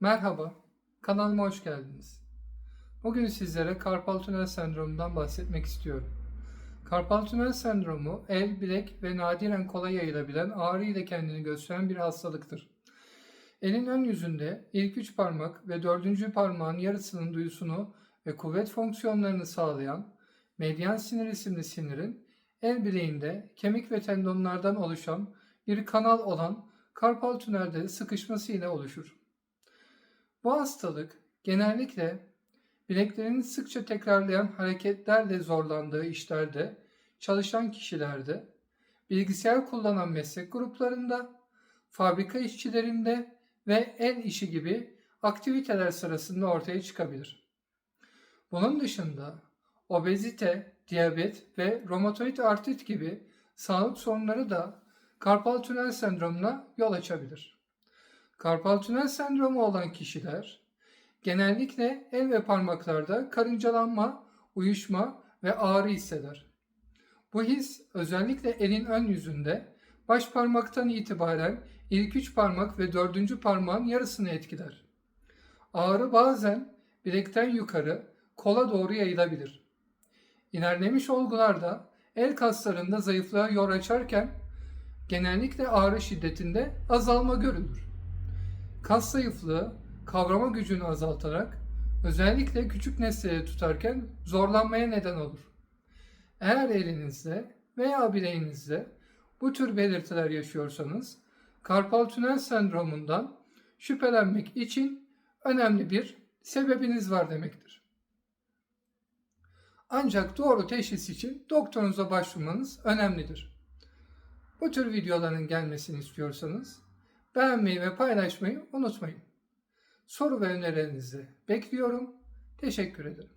Merhaba, kanalıma hoş geldiniz. Bugün sizlere karpal tünel sendromundan bahsetmek istiyorum. Karpal tünel sendromu, el, bilek ve nadiren kolay yayılabilen ağrı ile kendini gösteren bir hastalıktır. Elin ön yüzünde ilk üç parmak ve dördüncü parmağın yarısının duyusunu ve kuvvet fonksiyonlarını sağlayan medyan sinir isimli sinirin el bileğinde kemik ve tendonlardan oluşan bir kanal olan karpal tünelde sıkışması ile oluşur. Bu hastalık genellikle bileklerinin sıkça tekrarlayan hareketlerle zorlandığı işlerde çalışan kişilerde, bilgisayar kullanan meslek gruplarında, fabrika işçilerinde ve el işi gibi aktiviteler sırasında ortaya çıkabilir. Bunun dışında obezite, diyabet ve romatoid artrit gibi sağlık sorunları da karpal tünel sendromuna yol açabilir. Karpal tünel sendromu olan kişiler genellikle el ve parmaklarda karıncalanma, uyuşma ve ağrı hisseder. Bu his özellikle elin ön yüzünde baş parmaktan itibaren ilk üç parmak ve dördüncü parmağın yarısını etkiler. Ağrı bazen bilekten yukarı kola doğru yayılabilir. İlerlemiş olgularda el kaslarında zayıflığa yol açarken genellikle ağrı şiddetinde azalma görülür. Kas zayıflığı kavrama gücünü azaltarak özellikle küçük nesneleri tutarken zorlanmaya neden olur. Eğer elinizde veya bileğinizde bu tür belirtiler yaşıyorsanız karpal tünel sendromundan şüphelenmek için önemli bir sebebiniz var demektir. Ancak doğru teşhis için doktorunuza başvurmanız önemlidir. Bu tür videoların gelmesini istiyorsanız beğenmeyi ve paylaşmayı unutmayın. Soru ve önerilerinizi bekliyorum. Teşekkür ederim.